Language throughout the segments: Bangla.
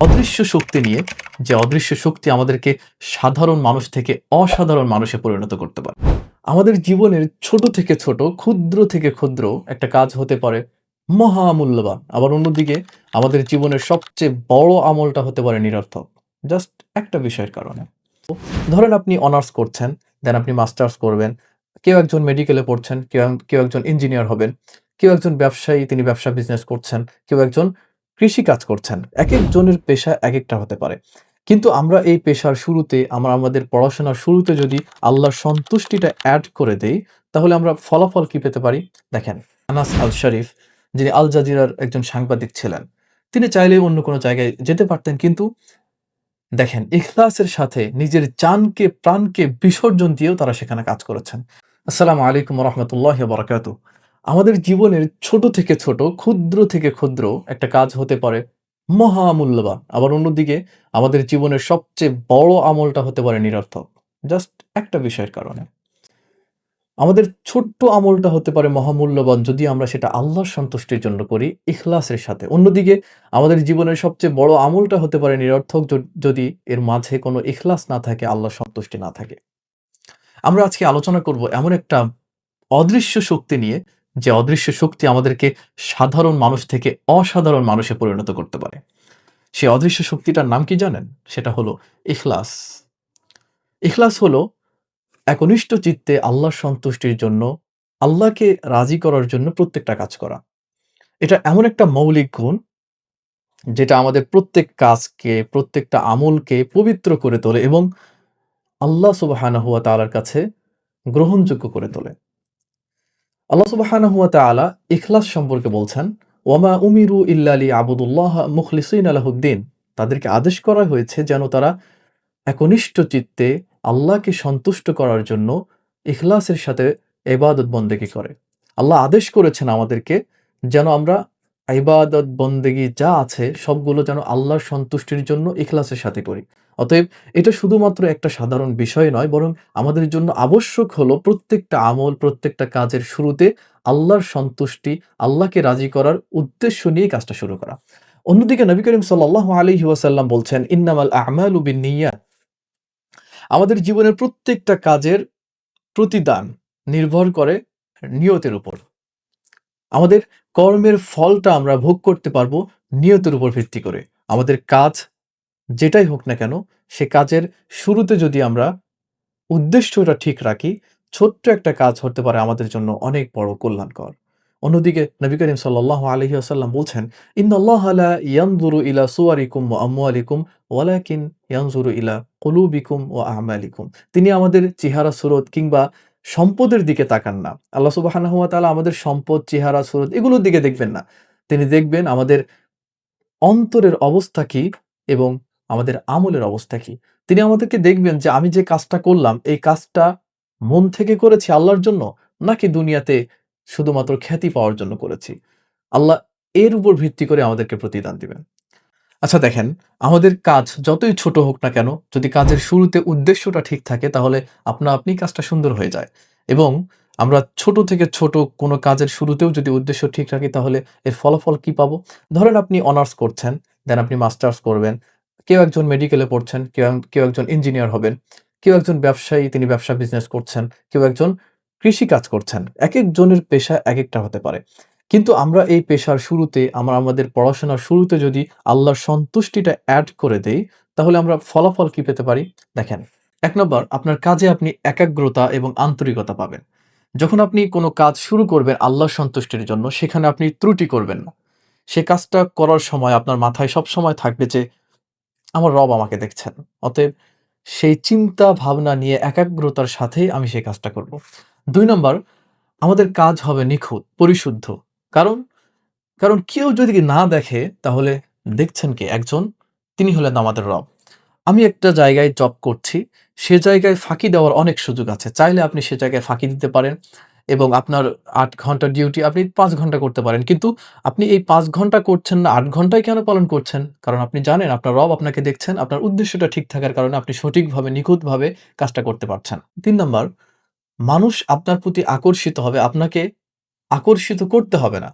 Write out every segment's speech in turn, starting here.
অদৃশ্য শক্তি নিয়ে, যে অদৃশ্য শক্তি আমাদেরকে সাধারণ মানুষ থেকে অসাধারণ মানুষে পরিণত করতে পারে। আমাদের জীবনের ছোট থেকে ছোট, ক্ষুদ্র থেকে ক্ষুদ্র একটা কাজ হতে পারে মহামূল্যবান। আবার অন্যদিকে, আমাদের জীবনের সবচেয়ে বড় আমলটা হতে পারে নিরর্থক। জাস্ট একটা বিষয়ের কারণে। ধরেন আপনি অনার্স করছেন, দেন আপনি মাস্টার্স করবেন, কেউ একজন মেডিকেলে পড়ছেন, কেউ কেউ একজন ইঞ্জিনিয়ার হবেন, কেউ একজন ব্যবসায়ী, তিনি ব্যবসা বিজনেস করছেন, কেউ একজন কৃষি কাজ করছেন। এক একজনের পেশা এক একটা হতে পারে। কিন্তু আমরা এই পেশার শুরুতে, আমরা আমাদের পড়াশোনার শুরুতে যদি আল্লাহর সন্তুষ্টিটা অ্যাড করে দেই, তাহলে আমরা ফলাফল কি পেতে পারি? দেখেন, আনাস আল শরীফ যিনি আল জাজিরার একজন সাংবাদিক ছিলেন, তিনি চাইলে অন্য কোনো জায়গায় যেতে পারতেন, কিন্তু দেখেন, ইখলাসের সাথে নিজের জানকে, প্রাণকে বিসর্জন দিয়েও তারা সেখানে কাজ করেছেন। আসসালামু আলাইকুম রহমতুল্লাহ বরাকাত আমাদের জীবনের ছোট থেকে ছোট, ক্ষুদ্র থেকে ক্ষুদ্র একটা কাজ হতে পারে মহামূল্যবান। আবার অন্যদিকে আমাদের জীবনের সবচেয়ে বড় আমলটা হতে পারে নিরর্থক। জাস্ট একটা বিষয়ের কারণে। আমাদের ছোট্ট আমলটা হতে পারে মহামূল্যবান যদি আমরা সেটা আল্লাহর সন্তুষ্টির জন্য করি, ইখলাসের সাথে। অন্যদিকে আমাদের জীবনের সবচেয়ে বড় আমলটা হতে পারে নিরর্থক যদি এর মাঝে কোনো ইখলাস না থাকে, আল্লাহর সন্তুষ্টি না থাকে। আমরা আজকে আলোচনা করব এমন একটা অদৃশ্য শক্তি নিয়ে যে অদৃশ্য শক্তি আমাদেরকে সাধারণ মানুষ থেকে অসাধারণ মানুষে পরিণত করতে পারে। সেই অদৃশ্য শক্তিটার নাম কি জানেন? সেটা হলো ইখলাস। ইখলাস হলো একনিষ্ঠ চিত্তে আল্লাহর সন্তুষ্টির জন্য, আল্লাহকে রাজি করার জন্য প্রত্যেকটা কাজ করা। এটা এমন একটা মৌলিক গুণ যেটা আমাদের প্রত্যেক কাজকে, প্রত্যেকটা আমলকে পবিত্র করে তোলে এবং আল্লাহ সুবাহানা হুয়া তালার কাছে গ্রহণযোগ্য করে তোলে। আল্লাহ সুবাহানা হুয়া তালা ইখলাস সম্পর্কে বলছেন, ওয়ামা উমিরু ইল্লালি আবুদুল্লাহ মুখলিসইন আলাহুদ্দিন তাদেরকে আদেশ করা হয়েছে যেন তারা একনিষ্ঠ চিত্তে আল্লাহকে সন্তুষ্ট করার জন্য ইখলাসের সাথে এবাদত বন্দেকি করে। আল্লাহ আদেশ করেছেন আমাদেরকে যেন আমরা ইবাদত, বন্দেগি যা আছে, সবগুলো যেন আল্লাহর সন্তুষ্টির জন্য ইখলাসের সাথে করি। অতএব এটা শুধুমাত্র একটা সাধারণ বিষয় নয়, বরং আমাদের জন্য আবশ্যক হলো প্রত্যেকটা আমল, প্রত্যেকটা কাজের শুরুতে আল্লাহর সন্তুষ্টি, আল্লাহকে রাজি করার উদ্দেশ্য নিয়ে কাজটা শুরু করা। অন্যদিকে নবী করিম সাল্লাহ আলহি ওয়াসাল্লাম বলছেন, ইন্নামাল আহমাল উবিন আমাদের জীবনের প্রত্যেকটা কাজের প্রতিদান নির্ভর করে নিয়তের উপর। আমাদের কর্মের ফলটা আমরা ভোগ করতে পারব নিয়তের উপর ভিত্তি করে। আমাদের কাজ যেটাই হোক না কেন, সে কাজের শুরুতে যদি আমরা উদ্দেশ্যটা ঠিক রাখি, ছোট্ট একটা কাজ হতে পারে আমাদের জন্য অনেক বড় কল্যাণকর। অন্যদিকে নবী করিম সাল্লাহ আলহি আসাল্লাম বলছেন ইয়ানজুরু ইলা সুয়ারিকুম ওয়া আমওয়ালিকুম, ওয়ালাকিন ইয়ানজুরু ইলা কুলুবিকুম ও আমালিকুম। তিনি আমাদের চেহারা, সুরত কিংবা সম্পদের দিকে তাকান না। আল্লাহ সুবাহানা হুয়া তাআলা আমাদের সম্পদ, চেহারা, সুরত এগুলোর দিকে দেখবেন না। তিনি দেখবেন আমাদের অন্তরের অবস্থা কি এবং আমাদের আমলের অবস্থা কি। তিনি আমাদেরকে দেখবেন যে আমি যে কাজটা করলাম, এই কাজটা মন থেকে করেছি আল্লাহর জন্য নাকি দুনিয়াতে শুধুমাত্র খ্যাতি পাওয়ার জন্য করেছি? আল্লাহ এর উপর ভিত্তি করে আমাদেরকে প্রতিদান দিবেন। আচ্ছা দেখেন, আমাদের কাজ যতই ছোট হোক না কেন, যদি কাজের শুরুতে উদ্দেশ্যটা ঠিক থাকে, তাহলে আপনা আপনি কাজটা সুন্দর হয়ে যায়। এবং আমরা ছোট থেকে ছোট কোনো কাজের শুরুতেও যদি উদ্দেশ্য ঠিক রাখি, তাহলে এর ফলাফল কি পাবো? ধরেন আপনি অনার্স করছেন, দেন আপনি মাস্টার্স করবেন, কেউ একজন মেডিকেলে পড়ছেন, কেউ কেউ একজন ইঞ্জিনিয়ার হবেন, কেউ একজন ব্যবসায়ী, তিনি ব্যবসা বিজনেস করছেন, কেউ একজন কৃষি কাজ করছেন, এক একজনের পেশা এক একটা হতে পারে। কিন্তু আমরা এই পেশার শুরুতে, আমরা আমাদের পড়াশোনার শুরুতে যদি আল্লাহর সন্তুষ্টিটা অ্যাড করে দেই, তাহলে আমরা ফলাফল কি পেতে পারি? দেখেন, এক নম্বর, আপনার কাজে আপনি একাগ্রতা এবং আন্তরিকতা পাবেন। যখন আপনি কোনো কাজ শুরু করবেন আল্লাহর সন্তুষ্টির জন্য, সেখানে আপনি ত্রুটি করবেন না। সে কাজটা করার সময় আপনার মাথায় সব সময় থাকবে যে, আমার রব আমাকে দেখছেন। অতএব সেই চিন্তা ভাবনা নিয়ে একাগ্রতার সাথেই আমি সেই কাজটা করব। দুই নম্বর, আমাদের কাজ হবে নিখুঁত, পরিশুদ্ধ। কারণ কারণ কেউ যদি না দেখে, তাহলে দেখছেন কে? একজন, তিনি হলেন আমাদের রব। আমি একটা জায়গায় জব করছি, সে জায়গায় ফাঁকি দেওয়ার অনেক সুযোগ আছে। চাইলে আপনি সে জায়গায় ফাঁকি দিতে পারেন এবং আপনার আট ঘণ্টা ডিউটি আপনি পাঁচ ঘণ্টা করতে পারেন। কিন্তু আপনি এই পাঁচ ঘণ্টা করছেন না, আট ঘন্টায় কেন পালন করছেন? কারণ আপনি জানেন, আপনার রব আপনাকে দেখছেন, আপনার উদ্দেশ্যটা ঠিক থাকার কারণে আপনি সঠিকভাবে, নিখুঁতভাবে কাজটা করতে পারছেন। তিন নম্বর, মানুষ আপনার প্রতি আকর্ষিত হবে, আপনাকে আকর্ষিত করতে হবে না।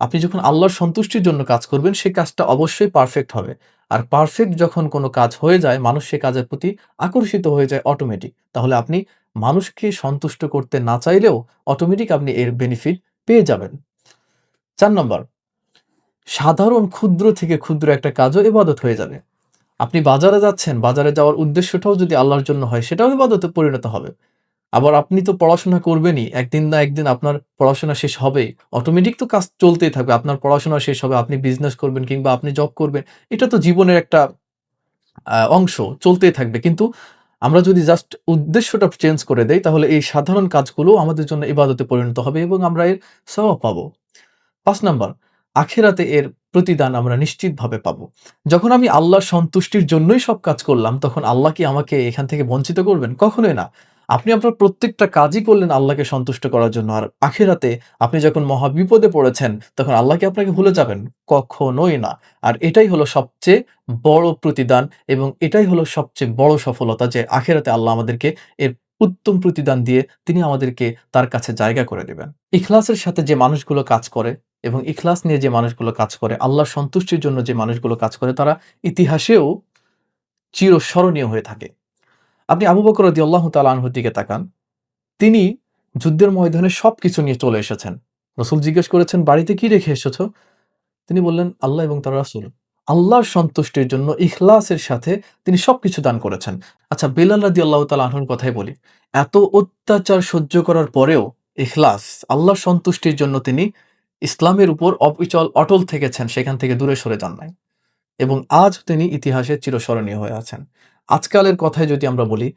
আপনি যখন আল্লাহর সন্তুষ্টির জন্য কাজ করবেন, সেই কাজটা অবশ্যই পারফেক্ট হবে। আর পারফেক্ট যখন কোনো কাজ হয়ে যায়, মানুষ সে কাজের প্রতি আকর্ষিত হয়ে যায় অটোমেটিক তাহলে আপনি মানুষকে সন্তুষ্ট করতে না চাইলেও অটোমেটিক আপনি এর বেনিফিট পেয়ে যাবেন। চার নম্বর, সাধারণ ক্ষুদ্র থেকে ক্ষুদ্র একটা কাজও ইবাদত হয়ে যাবে। আপনি বাজারে যাচ্ছেন, বাজারে যাওয়ার উদ্দেশ্যটাও যদি আল্লাহর জন্য হয়, সেটাও ইবাদতে পরিণত হবে। আবার আপনি তো পড়াশোনা করবেনই, একদিন না একদিন আপনার পড়াশোনা শেষ হবে। অটোমেটিক তো কাজ চলতেই থাকবে, আপনার পড়াশোনা শেষ হবে, আপনি বিজনেস করবেন কিংবা আপনি জব করবেন, এটা তো জীবনের একটা অংশ, চলতেই থাকবে। কিন্তু আমরা যদি জাস্ট উদ্দেশ্যটা চেঞ্জ করে দেই, তাহলে এই সাধারণ কাজগুলো আমাদের জন্য ইবাদতে পরিণত হবে এবং আমরা এর সওয়াব পাবো। পাঁচ নাম্বার, আখেরাতে এর প্রতিদান আমরা নিশ্চিতভাবে পাবো। যখন আমি আল্লাহর সন্তুষ্টির জন্যই সব কাজ করলাম, তখন আল্লাহ কি আমাকে এখান থেকে বঞ্চিত করবেন? কখনোই না। আপনি আপনার প্রত্যেকটা কাজই করলেন আল্লাহকে সন্তুষ্ট করার জন্য। আর আখেরাতে আপনি যখন মহা বিপদে পড়েছেন, তখন আল্লাহকে আপনাকে ভুলে যাবেন? কখনোই না। আর এটাই হলো সবচেয়ে বড় প্রতিদান এবং এটাই হলো সবচেয়ে বড় সফলতা যে আখেরাতে আল্লাহ আমাদেরকে এর উত্তম প্রতিদান দিয়ে তিনি আমাদেরকে তার কাছে জায়গা করে দেবেন। ইখলাসের সাথে যে মানুষগুলো কাজ করে এবং ইখলাস নিয়ে যে মানুষগুলো কাজ করে, আল্লাহর সন্তুষ্টির জন্য যে মানুষগুলো কাজ করে, তারা ইতিহাসেও চিরস্মরণীয় হয়ে থাকে। আপনি আবু বকর রদি আল্লাহ তালাহুর দিকে তাকান। তিনি যুদ্ধের ময়দানে সবকিছু নিয়ে চলে এসেছেন। রসুল জিজ্ঞেস করেছেন, বাড়িতে কি রেখে এসেছ? তিনি বললেন, আল্লাহ এবং তার রাসুল। আল্লাহর সন্তুষ্টির জন্য ইখলাসের সাথে তিনি সবকিছু দান করেছেন। আচ্ছা বেলাল রাদি আল্লাহ তালাহুর কথাই বলি। এত অত্যাচার সহ্য করার পরেও ইখলাস, আল্লাহর সন্তুষ্টির জন্য তিনি ইসলামের উপর অবিচল, অটল থেকেছেন, সেখান থেকে দূরে সরে যান নাই। এবং আজ তিনি ইতিহাসে চিরস্মরণীয় হয়ে আছেন। আজকালের কথায় যদি আমরা বলি,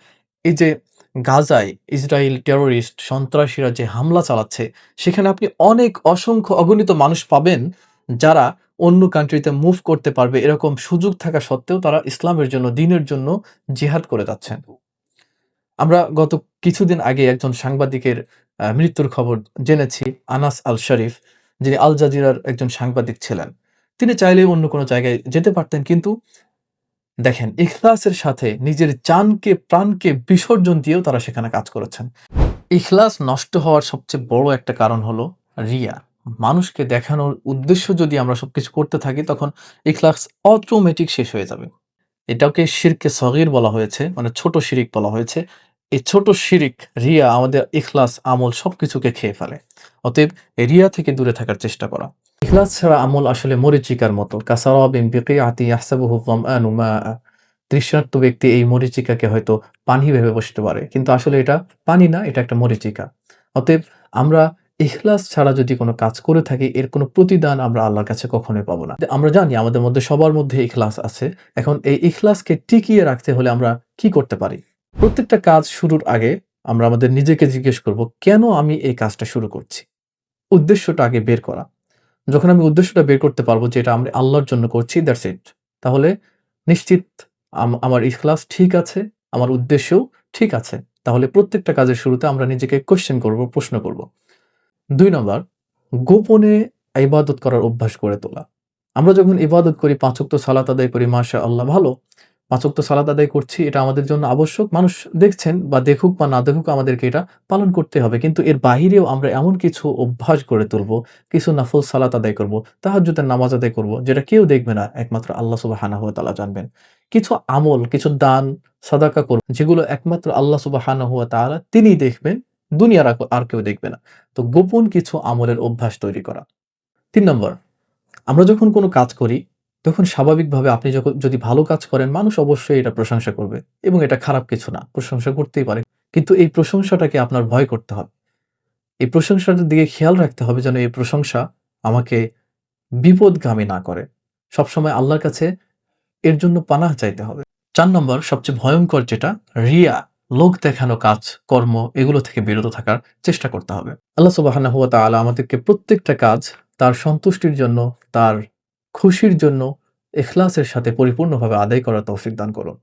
এই যে গাজায় ইসরায়েল টেরোরিস্ট সন্ত্রাসীরা যে হামলা চালাচ্ছে, সেখানে আপনি অনেক অসংখ্য অগণিত মানুষ পাবেন যারা অন্য কান্ট্রিতে মুভ করতে পারবে। এরকম সুযোগ থাকা সত্ত্বেও তারা ইসলামের জন্য, দিনের জন্য জিহাদ করে যাচ্ছেন। আমরা গত কিছুদিন আগে একজন সাংবাদিকের মৃত্যুর খবর জেনেছি, আনাস আল শরীফ যিনি আল জাজিরার একজন সাংবাদিক ছিলেন। তিনি চাইলে অন্য কোনো জায়গায় যেতে পারতেন, কিন্তু দেখেন, ইখলাসের সাথে নিজের জানকে, প্রাণকে বিসর্জন দিয়েও তারা সেখানে কাজ করেছেন। ইখলাস নষ্ট হওয়ার সবচেয়ে বড় একটা কারণ হলো রিয়া। মানুষকে দেখানোর উদ্দেশ্য যদি আমরা সবকিছু করতে থাকি, তখন ইখলাস অটোমেটিক শেষ হয়ে যাবে। এটাকে শিরকে সগির বলা হয়েছে মানে ছোট শিরিক বলা হয়েছে। এই ছোট শিরিক, রিয়া, আমাদের ইখলাস আমল সবকিছুকে খেয়ে ফেলে। অতএব রিয়া থেকে দূরে থাকার চেষ্টা করা। ইখলাস ছাড়া আমল আসলে মরিচিকার মতো। ইয়াহসাবুহু যামআনু মাআ। তৃষ্ণার্ত ব্যক্তি এই মরিচিকাকে হয়তো পানি ভেবে বসতে পারে, কিন্তু আসলে এটা পানি না, এটা একটা মরিচিকা। অতএব আমরা ইখলাস ছাড়া যদি কোনো কাজ করে থাকি, এর কোনো প্রতিদান আমরা আল্লাহর কাছে কখনোই পাবো না। আমরা জানি আমাদের মধ্যে, সবার মধ্যে ইখলাস আছে। এখন এই ইখলাসকে টিকিয়ে রাখতে হলে আমরা কি করতে পারি? প্রত্যেকটা কাজ শুরুর আগে আমরা আমাদের নিজেকে জিজ্ঞেস করব, কেন আমি এই কাজটা শুরু করছি? উদ্দেশ্যটা আগে বের করা। যখন আমি উদ্দেশ্যটা বের করতে পারব যে এটা আমরা আল্লাহর জন্য করছি দ্যাটস ইট তাহলে নিশ্চিত আমার ইখলাস ঠিক আছে, আমার উদ্দেশ্যও ঠিক আছে। তাহলে প্রত্যেকটা কাজের শুরুতে আমরা নিজেকে কোশ্চেন করব, প্রশ্ন করব। দুই নম্বর, গোপনে ইবাদত করার অভ্যাস করে তোলা। আমরা যখন ইবাদত করি পাঁচক্ত সালাত আদায় করি মাশা আল্লাহ ভালো। পাঁচক্ত সালাত আদায় করছি, এটা আমাদের জন্য আবশ্যক। মানুষ দেখছেন বা দেখুক বা না দেখুক আমাদেরকে এটা পালন করতে হবে। কিন্তু এর বাহিরেও আমরা এমন কিছু অভ্যাস করে তুলবো, কিছু নাফল সালাত আদায় করব, তাহাজ্জুদের নামাজ আদায় করব, যেটা কেউ দেখবে না, একমাত্র আল্লাহ সুবহানাহু ওয়া তাআলা জানবেন। কিছু আমল, কিছু দান, সাদাকা করব যেগুলো একমাত্র আল্লাহ সুবহানাহু ওয়া তাআলা তিনিই দেখবেন, দুনিয়ার আর কেউ দেখবে না। তো গোপন কিছু আমলের অভ্যাস তৈরি করা। তিন নম্বর, আমরা যখন কোনো কাজ করি তখন স্বাভাবিকভাবে আপনি যখন যদি ভালো কাজ করেন, মানুষ অবশ্যই এটা প্রশংসা করবে এবং এটা খারাপ কিছু না, প্রশংসা করতেই পারে। কিন্তু এই প্রশংসাটাকে আপনার ভয় করতে হবে। এই প্রশংসাটার দিকে খেয়াল রাখতে হবে যেন এই প্রশংসা আমাকে বিপদগামী না করে। সবসময় আল্লাহর কাছে এর জন্য পানাহ চাইতে হবে। চার নম্বর, সবচেয়ে ভয়ঙ্কর যেটা, রিয়া, লোক দেখানো কাজ, কর্ম, এগুলো থেকে বিরত থাকার চেষ্টা করতে হবে। আল্লাহ সুবাহানা হুয়া আমাদেরকে প্রত্যেকটা কাজ তার সন্তুষ্টির জন্য, তার খুশির জন্য এখলাসের সাথে পরিপূর্ণভাবে আদায় করার তৌফিক দান করুন।